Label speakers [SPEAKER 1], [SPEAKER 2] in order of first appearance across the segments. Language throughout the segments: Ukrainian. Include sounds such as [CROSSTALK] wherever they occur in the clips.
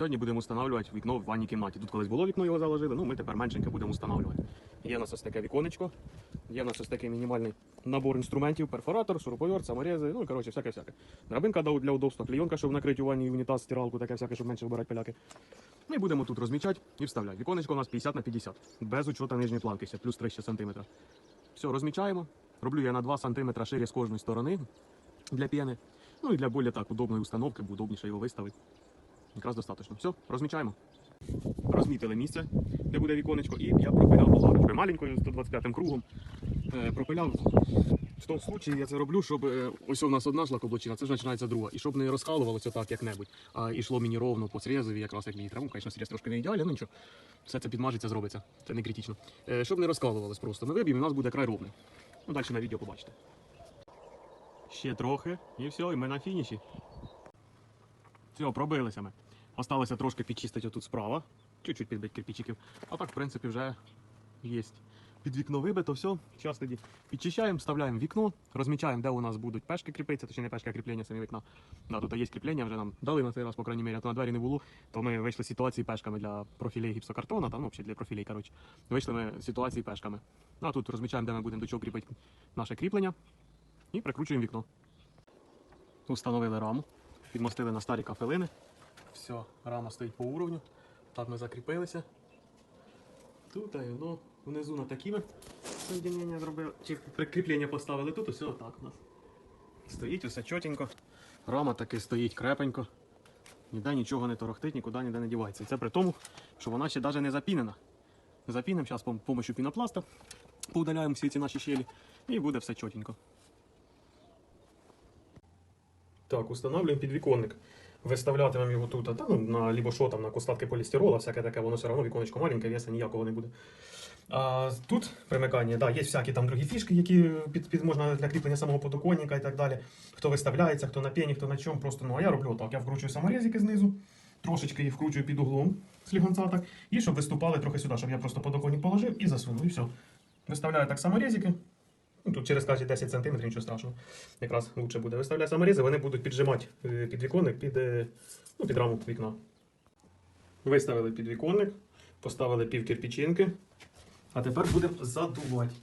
[SPEAKER 1] Сьогодні будемо встановлювати вікно в ванній кімнаті. Тут колись було вікно, його заложили, ну ми тепер меншеньке будемо встановлювати. Є у нас ось таке віконечко, є у нас ось такий мінімальний набор інструментів, перфоратор, шуруповерт, саморези, ну і коротше, всяке-всяке. Драбинка для удобства, клейонка, щоб накрити у ванні унітаз, стиралку, таке всяке, щоб менше вбирати пиляки. Ми будемо тут розмічати і вставляти. Віконечко у нас 50 на 50, без учета нижньої планки, ще плюс 3 ще сантиметра. Все, розмічаємо. Роблю я на 2 см шире з кожної сторони для піни. Ну і для більш так удобної установки, бо удобніше його виставити. Якраз достатньо. Все, розмічаємо. Розмітили місце, де буде віконечко, і я пропиляв болгарочкою маленькою 125 кругом. Е, пропиляв. В тому случаї я це роблю, щоб е, ось у нас одна шлакоблочина, це ж починається друга. І щоб не розкалувалося так як-небудь, а йшло мені ровно по срезові, якраз як мені треба. Ну, Звісно, срез трошки не ідеально, ну нічого. Все це підмажиться, зробиться. Це не критично. Е, щоб не розкалувалось просто. Ми виб'ємо, і у нас буде край ровний. Ну, далі на відео побачите. Ще трохи, і все, і ми на фініші. Все, пробилися ми. Осталося трошки підчистити отут справа, чуть-чуть підбити кирпичиків. А так, в принципі, вже є. Під вікно вибито, все. Зараз тоді підчищаємо, вставляємо вікно, розмічаємо, де у нас будуть пешки кріпитися, точніше не пешки, а кріплення самі вікна. Да, тут є кріплення, вже нам дали на цей раз, по крайній мірі, а то на двері не було. То ми вийшли з ситуації пешками для профілей гіпсокартона, там, ну, взагалі для профілей, коротше. Вийшли ми з ситуації пешками. А тут розмічаємо, де ми будемо до чого кріпити наше кріплення і прикручуємо вікно. Установили раму, підмостили на старі кафелини. Все, рама стоїть по уровню. Так ми закріпилися. Тут, й внизу на такі ми соєдинення зробили. Чи прикріплення поставили тут, усе отак у нас. Стоїть усе чотенько. Рама таки стоїть крепенько. Ніде нічого не торохтить, нікуди ніде не дівається. І це при тому, що вона ще навіть не запінена. Запінемо зараз з допомогою пінопласта, поудаляємо всі ці наші щелі і буде все чотенько. Так, установлюємо підвіконник. Виставлятимемо його тут, та, ну, на лібо що там, на костатки полістирола, всяке таке, воно все одно віконечко маленьке, веса ніякого не буде. А тут примикання, да, є всякі там другі фішки, які під, під, можна для кріплення самого подоконника і так далі. Хто виставляється, хто на пені, хто на чому. Просто, ну, а я роблю так. Я вкручую саморезики знизу, трошечки їх вкручую під углом слігонця так, і щоб виступали трохи сюди, щоб я просто подоконник положив і засунув, і все. Виставляю так саморезики. Ну, тут через кожні 10 см, нічого страшного. Якраз лучше буде. Виставляю саморізи, вони будуть піджимати е, підвіконник під, е, ну, під раму вікна. Виставили підвіконник, поставили пів кирпичинки. А тепер будемо задувати.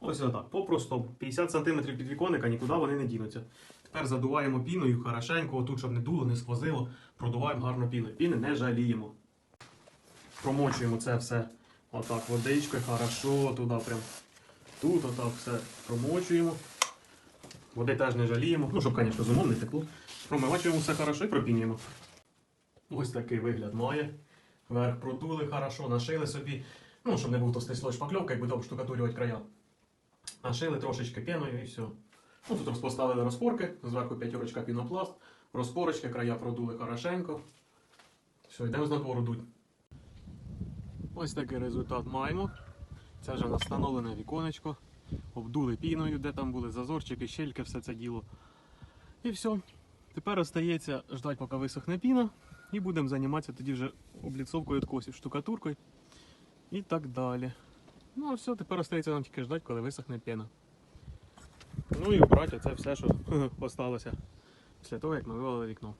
[SPEAKER 1] Ось отак. Попросту 50 см підвіконника, нікуди вони не дінуться. Тепер задуваємо піною хорошенько, отут, щоб не дуло, не сквозило. Продуваємо гарно піни. Піни не жаліємо. Промочуємо це все отак водичкою, хорошо, туди прям. Тут отак все промочуємо. Води теж не жаліємо. Ну, щоб, звісно, з умом не текло. Промивачуємо все хорошо і пропінюємо. Ось такий вигляд має. Верх продули хорошо, нашили собі. Ну, щоб не був товстий слой шпакльовки, як буде обштукатурювати края. Нашили трошечки піною і все. Ну, тут поставили розпорки, зверху п'ятерочка пінопласт, розпорочки, края продули хорошенько. Все, йдемо з надвору дуть. Ось такий результат маємо. Це вже встановлене віконечко. Обдули піною, де там були зазорчики, щельки, все це діло. І все. Тепер остається ждати, поки висохне піна. І будемо займатися тоді вже обліцовкою откосів, штукатуркою і так далі. Ну а все, тепер остається нам тільки ждати, коли висохне піна. Ну і убрати це все, що [LAUGHS] осталося після того, як ми вивели вікно.